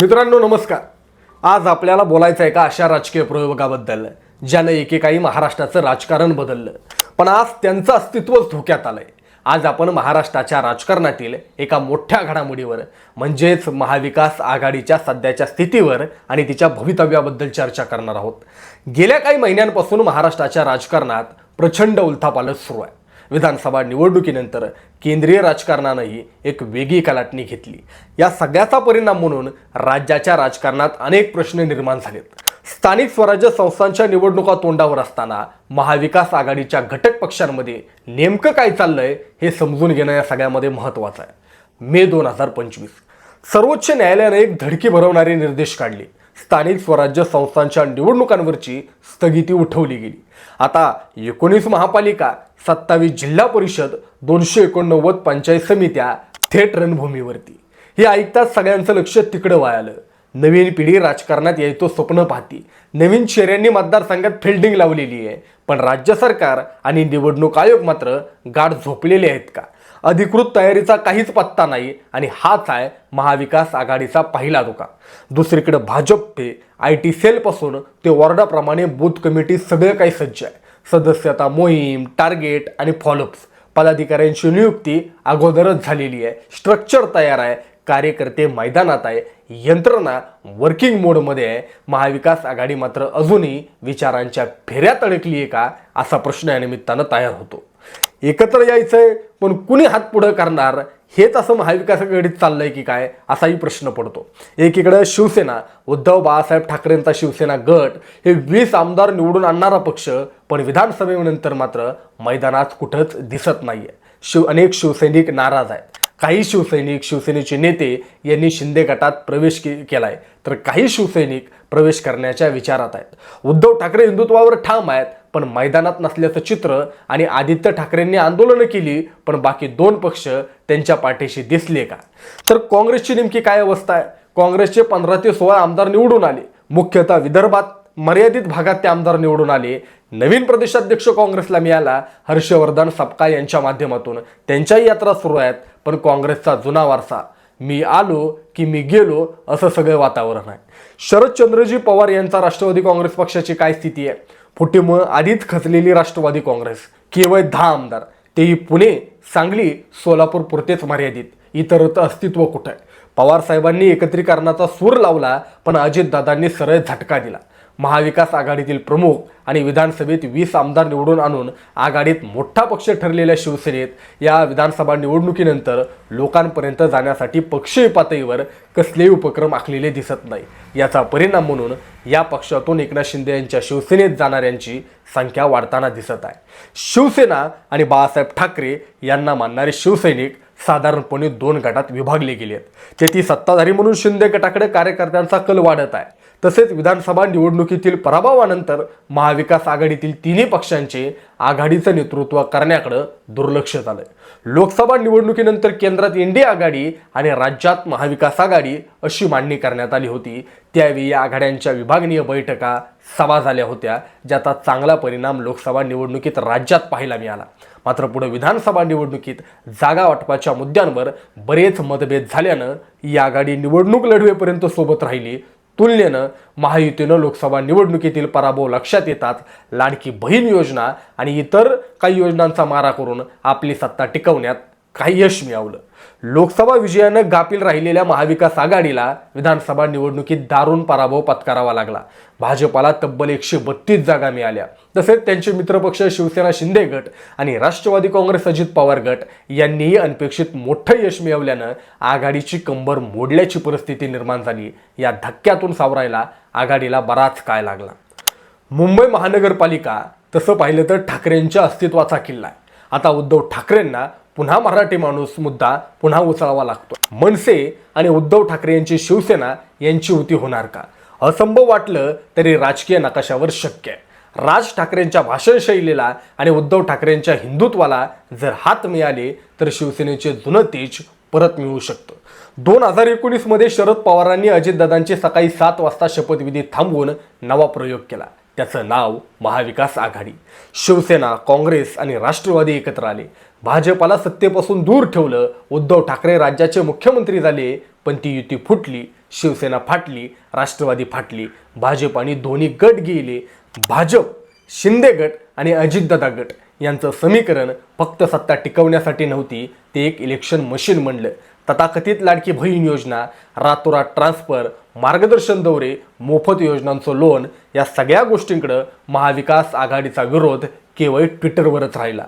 मित्रांनो नमस्कार. आज आपल्याला बोलायचं आहे का अशा राजकीय प्रयोगाबद्दल ज्यानं एकेकाळी महाराष्ट्राचं राजकारण बदललं. पण आज त्यांचं अस्तित्वच धोक्यात आलंय. आज आपण महाराष्ट्राच्या राजकारणातील एका मोठ्या घडामोडीवर म्हणजेच महाविकास आघाडीच्या सध्याच्या स्थितीवर आणि तिच्या भवितव्याबद्दल चर्चा करणार आहोत. गेल्या काही महिन्यांपासून महाराष्ट्राच्या राजकारणात प्रचंड उलथापालट सुरू आहे. विधानसभा निवडणुकीनंतर केंद्रीय राजकारणानंही एक वेगळी कलाटणी घेतली. या सगळ्याचा परिणाम म्हणून राज्याच्या राजकारणात अनेक प्रश्न निर्माण झालेत. स्थानिक स्वराज्य संस्थांच्या निवडणुका तोंडावर असताना महाविकास आघाडीच्या घटक पक्षांमध्ये नेमकं काय चाललंय हे समजून घेणं या सगळ्यामध्ये महत्त्वाचं आहे. मे दोन हजार पंचवीस. सर्वोच्च न्यायालयाने एक धडकी भरवणारे निर्देश काढले. स्थानिक स्वराज्य संस्थांच्या निवडणुकांवरची स्थगिती उठवली गेली. आता एकोणीस महापालिका सत्तावीस जिल्हा परिषद दोनशे एकोणनव्वद पंचायत समित्या थेट रणभूमीवरती. हे ऐकताच सगळ्यांचं लक्ष तिकडं वळालं नवीन पिढी राजकारणात यायचं स्वप्न पाहती. नवीन चेहऱ्यांनी मतदारसंघात फिल्डिंग लावलेली आहे. पण राज्य सरकार आणि निवडणूक आयोग मात्र गाठ झोपलेले आहेत का? अधिकृत तयारीचा काहीच पत्ता नाही आणि हाच आहे महाविकास आघाडीचा पहिला धोका. दुसरीकडे भाजप ते आय टी सेलपासून ते वॉर्डाप्रमाणे बूथ कमिटी सगळं काही सज्ज आहे. सदस्यता मोहीम टार्गेट आणि फॉलोअप्स पदाधिकाऱ्यांची नियुक्ती अगोदरच झालेली आहे. स्ट्रक्चर तयार आहे. कार्यकर्ते मैदानात आहे. यंत्रणा वर्किंग मोडमध्ये आहे. महाविकास आघाडी मात्र अजूनही विचारांच्या फेऱ्यात अडकली आहे का असा प्रश्न या निमित्तानं तयार होतो. एकत्र यायचं आहे पण कुणी हात पुढं करणार? हेच असं महाविकास आघाडीत चाललंय की काय? असाही प्रश्न पडतो. एकीकडे शिवसेना उद्धव बाळासाहेब ठाकरेंचा शिवसेना गट हे वीस आमदार निवडून आणणारा पक्ष पण विधानसभेनंतर मात्र मैदानात कुठंच दिसत नाहीये. शिव अनेक शिवसैनिक नाराज आहेत. काही शिवसैनिक शिवसेनेचे नेते यांनी शिंदे गटात प्रवेश के केलाय. तर काही शिवसैनिक प्रवेश करण्याच्या विचारात आहेत. उद्धव ठाकरे हिंदुत्वावर ठाम आहेत. पण मैदानात नसल्याचं चित्र आणि आदित्य ठाकरेंनी आंदोलनं केली पण बाकी दोन पक्ष त्यांच्या पाठीशी दिसले का? तर काँग्रेसची नेमकी काय अवस्था आहे? काँग्रेसचे पंधरा ते सोळा आमदार निवडून आले. मुख्यतः विदर्भात मर्यादित भागात ते आमदार निवडून आले. नवीन प्रदेशाध्यक्ष काँग्रेसला मिळाला. हर्षवर्धन सपकाळ यांच्या माध्यमातून त्यांच्याही यात्रा सुरू आहेत पण काँग्रेसचा जुना वारसा मी आलो की मी गेलो असं सगळं वातावरण आहे. शरदचंद्रजी पवार यांचा राष्ट्रवादी काँग्रेस पक्षाची काय स्थिती आहे? फुटीमुळं आधीच खचलेली राष्ट्रवादी काँग्रेस केवळ दहा आमदार. तेही पुणे सांगली सोलापूर पुरतेच मर्यादित. इतर अस्तित्व कुठं? आहे पवार साहेबांनी एकत्रीकरणाचा सूर लावला पण अजितदादांनी सरळ झटका दिला. महाविकास आघाडीतील प्रमुख आणि विधानसभेत वीस आमदार निवडून आणून आघाडीत मोठा पक्ष ठरलेल्या शिवसेनेत या विधानसभा निवडणुकीनंतर लोकांपर्यंत जाण्यासाठी पक्षीय पातळीवर कसलेही उपक्रम आखलेले दिसत नाही. याचा परिणाम म्हणून या पक्षातून एकनाथ शिंदे यांच्या शिवसेनेत जाणाऱ्यांची संख्या वाढताना दिसत आहे. शिवसेना आणि बाळासाहेब ठाकरे यांना मानणारे शिवसैनिक साधारणपणे दोन गटात विभागले गेले आहेत तेथे सत्ताधारी म्हणून शिंदे गटाकडे कार्यकर्त्यांचा कल वाढत आहे. तसेच विधानसभा निवडणुकीतील पराभवानंतर महाविकास आघाडीतील तिन्ही पक्षांचे आघाडीचं नेतृत्व करण्याकडं दुर्लक्ष झालंय. लोकसभा निवडणुकीनंतर केंद्रात इंडिया आघाडी आणि राज्यात महाविकास आघाडी अशी मांडणी करण्यात आली होती. त्यावेळी या आघाड्यांच्या विभागनीय बैठका सभा झाल्या होत्या ज्याचा चांगला परिणाम लोकसभा निवडणुकीत राज्यात पाहायला मिळाला. मात्र पुढे विधानसभा निवडणुकीत जागा वाटपाच्या मुद्द्यांवर बरेच मतभेद झाल्यानं ही आघाडी निवडणूक लढवेपर्यंत सोबत राहिली. तुलनेनं महायुतीनं लोकसभा निवडणुकीतील पराभव लक्षात येतात लाडकी बहीण योजना आणि इतर काही योजनांचा मारा करून आपली सत्ता टिकवण्यात काही यश मिळवलं. लोकसभा विजयानं गापील राहिलेल्या महाविकास आघाडीला विधानसभा निवडणुकीत दारुण पराभव पत्करावा लागला. भाजपाला तब्बल एकशे बत्तीस जागा मिळाल्या. तसेच त्यांचे मित्रपक्ष शिवसेना शिंदे गट आणि राष्ट्रवादी काँग्रेस अजित पवार गट यांनीही अनपेक्षित मोठं यश मिळवल्यानं आघाडीची कंबर मोडल्याची परिस्थिती निर्माण झाली. या धक्क्यातून सावरायला आघाडीला बराच काय लागला. मुंबई महानगरपालिका तसं पाहिलं तर ठाकरेंच्या अस्तित्वाचा किल्ला आहे. आता उद्धव ठाकरेंना पुन्हा मराठी माणूस मुद्दा पुन्हा उचलावा लागतो. मनसे आणि उद्धव ठाकरे यांची शिवसेना यांची युती होणार का? असंभव वाटलं तरी राजकीय नकाशावर शक्य आहे. राज ठाकरेंच्या भाषण शैलीला आणि उद्धव ठाकरेंच्या हिंदुत्वाला जर हात मिळाले तर शिवसेनेचे जुनं तेज परत मिळू शकतं. दोन हजार एकोणीसमध्ये शरद पवारांनी अजितदादांची सकाळी सात वाजता शपथविधी थांबवून नवा प्रयोग केला. त्याचं नाव महाविकास आघाडी. शिवसेना काँग्रेस आणि राष्ट्रवादी एकत्र आले. भाजपाला सत्तेपासून दूर ठेवलं. उद्धव ठाकरे राज्याचे मुख्यमंत्री झाले. पण ती युती फुटली शिवसेना फाटली राष्ट्रवादी फाटली. भाजप आणि दोन्ही गट गेले. भाजप शिंदे गट आणि अजितदादा गट यांचं समीकरण फक्त सत्ता टिकवण्यासाठी नव्हती ते एक इलेक्शन मशीन म्हणलं तथाकथित लाडकी बहीण योजना रातोरात ट्रान्सफर मार्गदर्शन दौरे मोफत योजनांचं लोन या सगळ्या गोष्टींकडं महाविकास आघाडीचा विरोध केवळ ट्विटरवरच राहिला.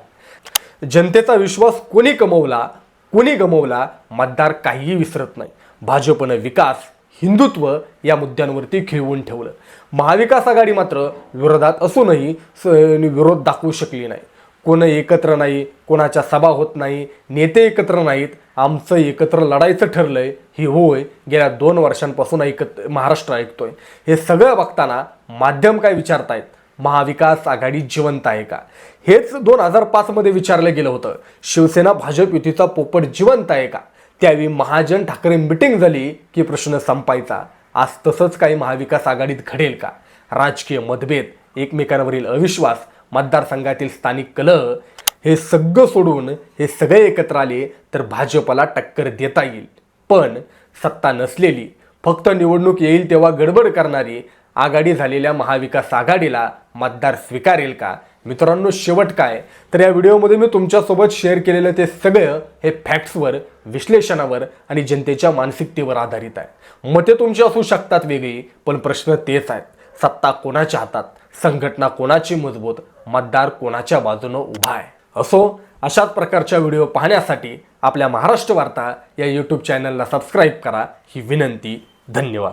जनतेचा विश्वास कोणी कमवला कोणी गमवला मतदार काहीही विसरत नाही. भाजपनं विकास हिंदुत्व या मुद्द्यांवरती खिळवून ठेवलं. महाविकास आघाडी मात्र विरोधात असूनही स विरोध दाखवू शकली नाही. कोण एकत्र नाही कोणाच्या सभा होत नाही नेते एकत्र नाहीत आमचं एकत्र लढायचं ठरलं आहे ही होय गेल्या दोन वर्षांपासून ऐकत महाराष्ट्र ऐकतोय. हे सगळं बघताना माध्यम काय विचारतायत? महाविकास आघाडी जिवंत आहे का? हेच दोन हजार पाचमध्ये विचारलं गेलं होतं. शिवसेना भाजप युतीचा पोपट जिवंत आहे का? त्यावेळी महाजन ठाकरे मिटिंग झाली की प्रश्न संपायचा. आज तसंच काही महाविकास आघाडीत घडेल का? राजकीय मतभेद एकमेकांवरील अविश्वास मतदारसंघातील स्थानिक कलह हे सगळं सोडून हे सगळे एकत्र आले तर भाजपला टक्कर देता येईल. पण सत्ता नसलेली फक्त निवडणूक येईल तेव्हा गडबड करणारी आघाडी झालेल्या महाविकास आघाडीला मतदार स्वीकारेल का? मित्रांनो शेवट काय? तर या व्हिडिओमध्ये मी तुमच्यासोबत शेअर केलेलं ते सगळं हे फॅक्ट्सवर विश्लेषणावर आणि जनतेच्या मानसिकतेवर आधारित आहे. मते तुमची असू शकतात वेगळी पण प्रश्न तेच आहेत. सत्ता कोणाच्या हातात? संघटना कोणाची मजबूत? मतदार कोणाच्या बाजूनं उभा आहे? असो अशाच प्रकारच्या व्हिडिओ पाहण्यासाठी आपल्या महाराष्ट्र वार्ता या यूट्यूब चॅनलला सबस्क्राईब करा. ही विनंती धन्यवाद.